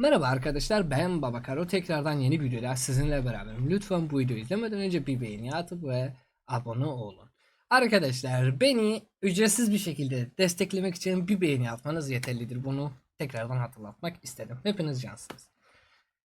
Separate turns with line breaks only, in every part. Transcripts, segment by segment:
Merhaba arkadaşlar ben Babakaro tekrardan yeni bir videoda sizinle beraberim. Lütfen bu videoyu izlemeden önce bir beğeni atıp ve abone olun. Arkadaşlar beni ücretsiz bir şekilde desteklemek için bir beğeni atmanız yeterlidir. Bunu tekrardan hatırlatmak istedim. Hepiniz cansınız.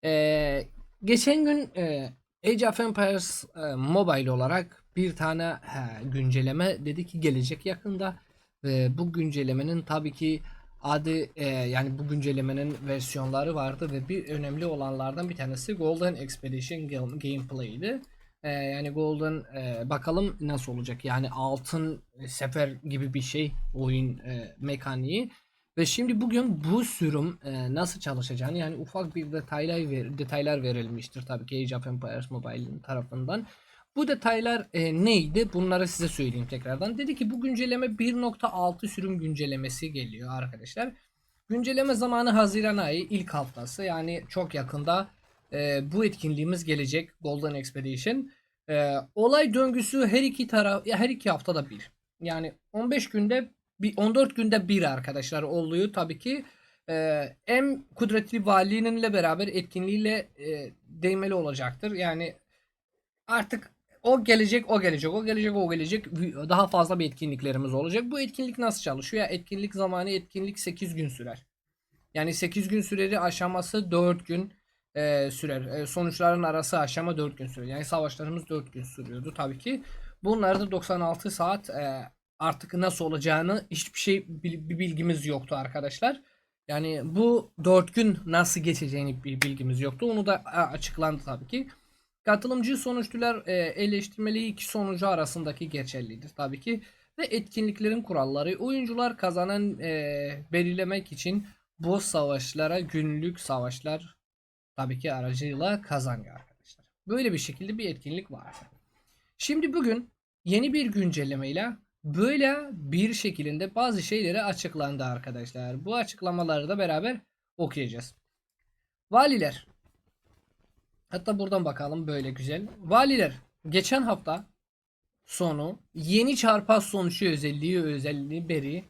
Ee, geçen gün e, Age of Empires e, Mobile olarak bir tane he, güncelleme dedi ki gelecek yakında. Ve bu güncellemenin tabii ki adı e, yani bu güncellemenin versiyonları vardı ve bir önemli olanlardan bir tanesi Golden Expedition game- Gameplay'di. E, yani Golden e, bakalım nasıl olacak yani altın sefer gibi bir şey oyun e, mekaniği. Ve şimdi bugün bu sürüm e, nasıl çalışacağını yani ufak bir detaylar ver, detaylar verilmiştir tabii ki Age of Empires Mobile'in tarafından. Bu detaylar e, neydi? Bunları size söyleyeyim tekrardan. Dedi ki bu güncelleme 1.6 sürüm güncellemesi geliyor arkadaşlar. Güncelleme zamanı Haziran ayı ilk haftası yani çok yakında e, bu etkinliğimiz gelecek Golden Expedition. E, olay döngüsü her iki taraf her iki haftada bir. Yani 15 günde bir 14 günde bir arkadaşlar oluyor tabii ki. E, en kudretli valininle beraber etkinliğiyle e, değmeli olacaktır. Yani artık o gelecek, o gelecek, o gelecek, o gelecek. Daha fazla bir etkinliklerimiz olacak. Bu etkinlik nasıl çalışıyor? Etkinlik zamanı etkinlik 8 gün sürer. Yani 8 gün süreri aşaması 4 gün e, sürer. E, sonuçların arası aşama 4 gün sürer. Yani savaşlarımız 4 gün sürüyordu tabii ki. Bunlarda 96 saat e, artık nasıl olacağını hiçbir şey bir bilgimiz yoktu arkadaşlar. Yani bu 4 gün nasıl geçeceğini bir bilgimiz yoktu. Onu da a, açıklandı tabii ki. Katılımcı sonuçlular e, eleştirmeli iki sonucu arasındaki geçerlidir tabii ki. Ve etkinliklerin kuralları oyuncular kazanan e, belirlemek için bu savaşlara günlük savaşlar tabii ki aracıyla kazanıyor arkadaşlar. Böyle bir şekilde bir etkinlik var. Şimdi bugün yeni bir güncellemeyle böyle bir şekilde bazı şeyleri açıklandı arkadaşlar. Bu açıklamaları da beraber okuyacağız. Valiler Hatta buradan bakalım böyle güzel. Valiler geçen hafta sonu yeni çarpaz sonucu özelliği özelliği beri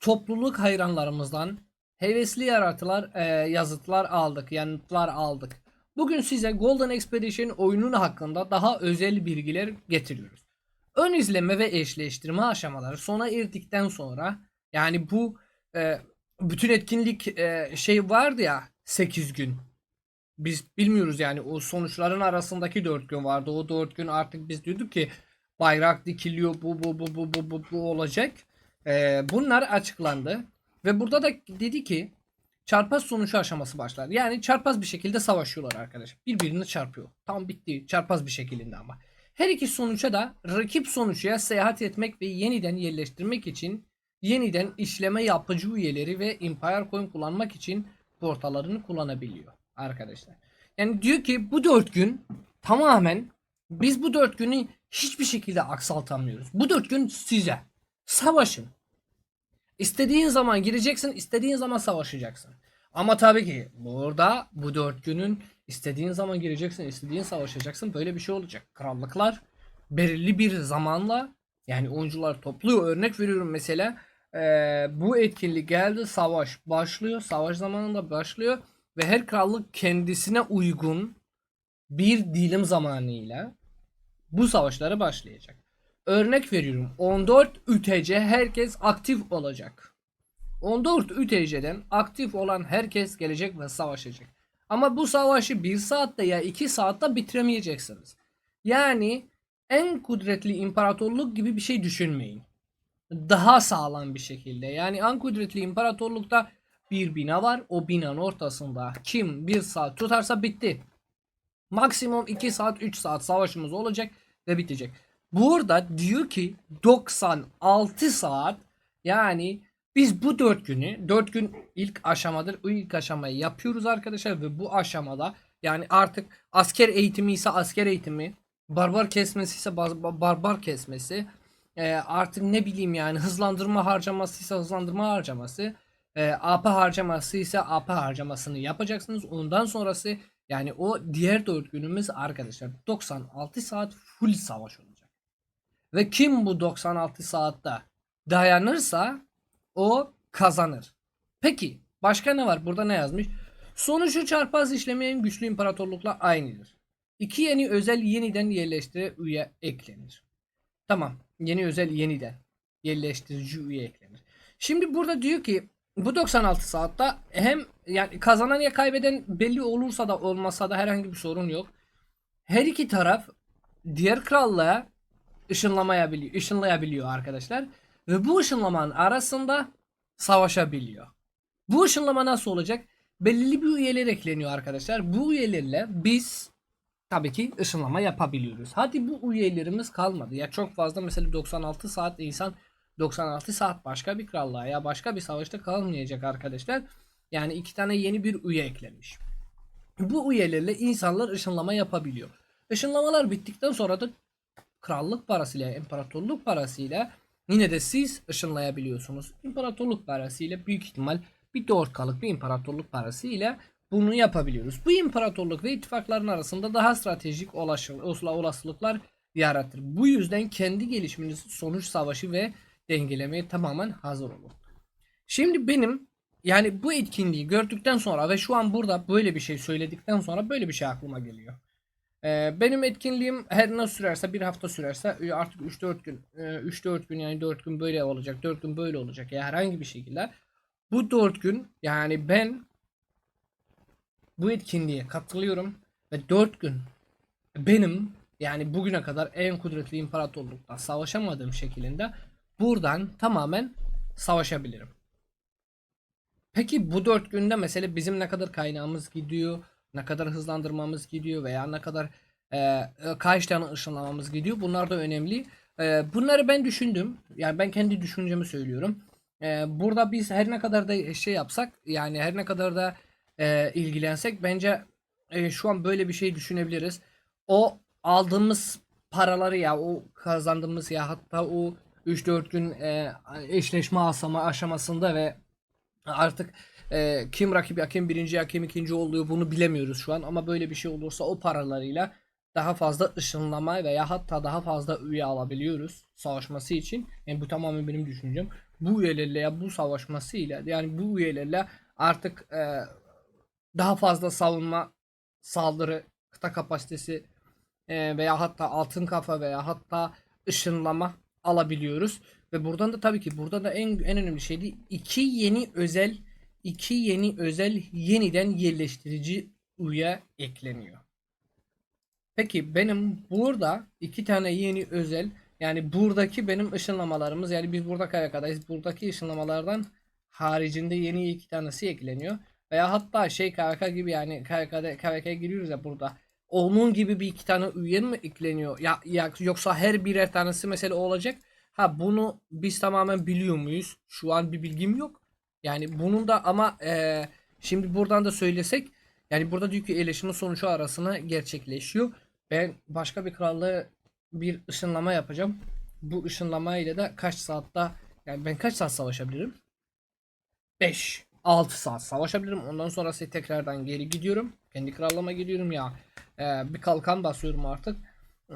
topluluk hayranlarımızdan hevesli yaratılar e, yazıtlar aldık, yanıtlar aldık. Bugün size Golden Expedition oyunun hakkında daha özel bilgiler getiriyoruz. Ön izleme ve eşleştirme aşamaları sona erdikten sonra yani bu e, bütün etkinlik e, şey vardı ya 8 gün biz bilmiyoruz yani o sonuçların arasındaki 4 gün vardı. O 4 gün artık biz diyorduk ki bayrak dikiliyor bu bu bu bu bu bu, bu olacak. Ee, bunlar açıklandı ve burada da dedi ki çarpaz sonucu aşaması başlar. Yani çarpaz bir şekilde savaşıyorlar arkadaşlar. Birbirini çarpıyor. Tam bitti. Çarpaz bir şekilde ama. Her iki sonuca da rakip sonucuya seyahat etmek ve yeniden yerleştirmek için yeniden işleme yapıcı üyeleri ve Empire Coin kullanmak için portalarını kullanabiliyor arkadaşlar. Yani diyor ki bu dört gün tamamen biz bu dört günü hiçbir şekilde aksaltamıyoruz. Bu dört gün size savaşın. İstediğin zaman gireceksin, istediğin zaman savaşacaksın. Ama tabii ki burada bu dört günün istediğin zaman gireceksin, istediğin savaşacaksın. Böyle bir şey olacak. Krallıklar belirli bir zamanla yani oyuncular topluyor. Örnek veriyorum mesela eee, bu etkinlik geldi, savaş başlıyor. Savaş zamanında başlıyor ve her krallık kendisine uygun bir dilim zamanıyla bu savaşlara başlayacak. Örnek veriyorum 14 UTC herkes aktif olacak. 14 UTC'den aktif olan herkes gelecek ve savaşacak. Ama bu savaşı 1 saatte ya 2 saatte bitiremeyeceksiniz. Yani en kudretli imparatorluk gibi bir şey düşünmeyin. Daha sağlam bir şekilde. Yani en kudretli imparatorlukta bir bina var. O binanın ortasında kim bir saat tutarsa bitti. Maksimum 2 saat 3 saat savaşımız olacak ve bitecek. Burada diyor ki 96 saat yani biz bu 4 günü 4 gün ilk aşamadır. İlk aşamayı yapıyoruz arkadaşlar ve bu aşamada yani artık asker eğitimi ise asker eğitimi barbar kesmesi ise bar- barbar kesmesi e, artık ne bileyim yani hızlandırma harcaması ise hızlandırma harcaması e, AP harcaması ise AP harcamasını yapacaksınız. Ondan sonrası yani o diğer 4 günümüz arkadaşlar 96 saat full savaş olacak. Ve kim bu 96 saatte dayanırsa o kazanır. Peki başka ne var? Burada ne yazmış? Sonucu çarpaz işlemeyen güçlü imparatorlukla aynıdır. İki yeni özel yeniden yerleştire üye eklenir. Tamam. Yeni özel yeniden yerleştirici üye eklenir. Şimdi burada diyor ki bu 96 saatte hem yani kazanan ya kaybeden belli olursa da olmasa da herhangi bir sorun yok. Her iki taraf diğer krallığa ışınlamayabiliyor, ışınlayabiliyor arkadaşlar. Ve bu ışınlamanın arasında savaşabiliyor. Bu ışınlama nasıl olacak? Belirli bir üyeler ekleniyor arkadaşlar. Bu üyelerle biz tabii ki ışınlama yapabiliyoruz. Hadi bu üyelerimiz kalmadı. Ya çok fazla mesela 96 saat insan 96 saat başka bir krallığa ya başka bir savaşta kalmayacak arkadaşlar. Yani iki tane yeni bir üye eklenmiş. Bu üyelerle insanlar ışınlama yapabiliyor. Işınlamalar bittikten sonra da krallık parasıyla, imparatorluk parasıyla yine de siz ışınlayabiliyorsunuz. İmparatorluk parasıyla büyük ihtimal bir 4K'lık bir imparatorluk parasıyla bunu yapabiliyoruz. Bu imparatorluk ve ittifakların arasında daha stratejik olasılıklar yaratır. Bu yüzden kendi gelişiminiz sonuç savaşı ve dengelemeye tamamen hazır olun. Şimdi benim yani bu etkinliği gördükten sonra ve şu an burada böyle bir şey söyledikten sonra böyle bir şey aklıma geliyor. Ee, benim etkinliğim her nasıl sürerse bir hafta sürerse e, artık 3-4 gün e, 3-4 gün yani 4 gün böyle olacak 4 gün böyle olacak ya herhangi bir şekilde bu 4 gün yani ben bu etkinliğe katılıyorum ve 4 gün benim yani bugüne kadar en kudretli imparatorlukla savaşamadığım şekilde buradan tamamen savaşabilirim. Peki bu 4 günde mesela bizim ne kadar kaynağımız gidiyor, ne kadar hızlandırmamız gidiyor veya ne kadar e, e, kaç tane ışınlamamız gidiyor bunlar da önemli. E, bunları ben düşündüm. Yani ben kendi düşüncemi söylüyorum. E, burada biz her ne kadar da şey yapsak yani her ne kadar da e, ilgilensek bence e, şu an böyle bir şey düşünebiliriz. O aldığımız paraları ya o kazandığımız ya hatta o 3-4 gün e, eşleşme aşama aşamasında ve artık e, kim rakibi hakem birinci hakem ikinci oluyor bunu bilemiyoruz şu an ama böyle bir şey olursa o paralarıyla daha fazla ışınlama veya hatta daha fazla üye alabiliyoruz savaşması için. Yani bu tamamen benim düşüncem. Bu üyelerle ya bu savaşmasıyla yani bu üyelerle artık e, daha fazla savunma, saldırı, kıta kapasitesi e, veya hatta altın kafa veya hatta ışınlama alabiliyoruz. Ve buradan da tabii ki burada da en en önemli şey değil. iki yeni özel iki yeni özel yeniden yerleştirici üye ekleniyor. Peki benim burada iki tane yeni özel yani buradaki benim ışınlamalarımız yani biz burada KVK'dayız. Buradaki ışınlamalardan haricinde yeni iki tanesi ekleniyor. Veya hatta şey KVK gibi yani KVK'ya giriyoruz ya burada. Onun gibi bir iki tane üye mi ekleniyor? Ya, ya yoksa her birer tanesi mesela olacak. Ha bunu biz tamamen biliyor muyuz? Şu an bir bilgim yok. Yani bunun da ama eee, şimdi buradan da söylesek yani burada diyor ki eleştirme sonucu arasına gerçekleşiyor. Ben başka bir krallığı bir ışınlama yapacağım. Bu ışınlama ile de kaç saatte yani ben kaç saat savaşabilirim? 5 6 saat savaşabilirim. Ondan sonra ise tekrardan geri gidiyorum. Kendi krallığıma gidiyorum ya. Ee, bir kalkan basıyorum artık.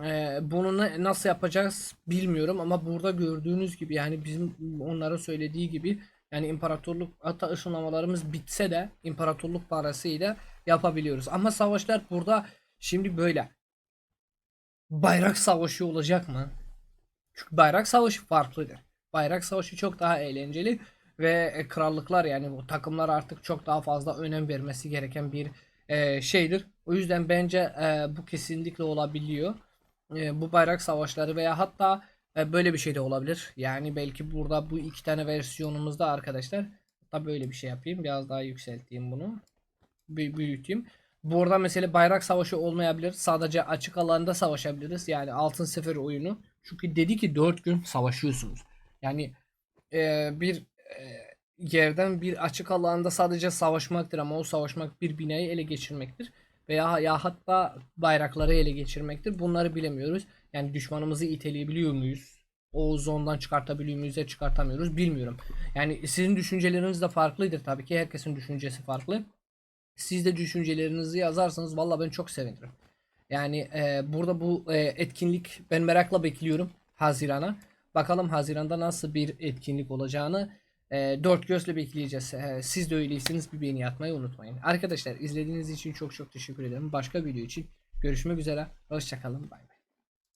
Ee, bunu na- nasıl yapacağız bilmiyorum ama burada gördüğünüz gibi yani bizim onların söylediği gibi yani imparatorluk hatta ışınlamalarımız bitse de imparatorluk parasıyla yapabiliyoruz. Ama savaşlar burada şimdi böyle. Bayrak savaşı olacak mı? Çünkü bayrak savaşı farklıdır. Bayrak savaşı çok daha eğlenceli ve e, krallıklar yani bu takımlar artık çok daha fazla önem vermesi gereken bir e, şeydir. O yüzden bence e, bu kesinlikle olabiliyor. E, bu bayrak savaşları veya hatta e, böyle bir şey de olabilir. Yani belki burada bu iki tane versiyonumuzda arkadaşlar hatta böyle bir şey yapayım. Biraz daha yükselteyim bunu. Büy- büyüteyim. Burada mesela bayrak savaşı olmayabilir. Sadece açık alanda savaşabiliriz. Yani altın sefer oyunu. Çünkü dedi ki 4 gün savaşıyorsunuz. Yani e, bir e, yerden bir açık alanda sadece savaşmaktır ama o savaşmak bir binayı ele geçirmektir. Veya ya hatta bayrakları ele geçirmektir. Bunları bilemiyoruz. Yani düşmanımızı iteleyebiliyor muyuz? O zondan çıkartabiliyor muyuz ya çıkartamıyoruz bilmiyorum. Yani sizin düşünceleriniz de farklıdır tabii ki. Herkesin düşüncesi farklı. Siz de düşüncelerinizi yazarsanız valla ben çok sevinirim. Yani e, burada bu e, etkinlik ben merakla bekliyorum Haziran'a. Bakalım Haziran'da nasıl bir etkinlik olacağını E, dört gözle bekleyeceğiz. E, siz de öyleyseniz bir beğeni atmayı unutmayın. Arkadaşlar izlediğiniz için çok çok teşekkür ederim. Başka video için görüşmek üzere. Hoşçakalın. Bay bay.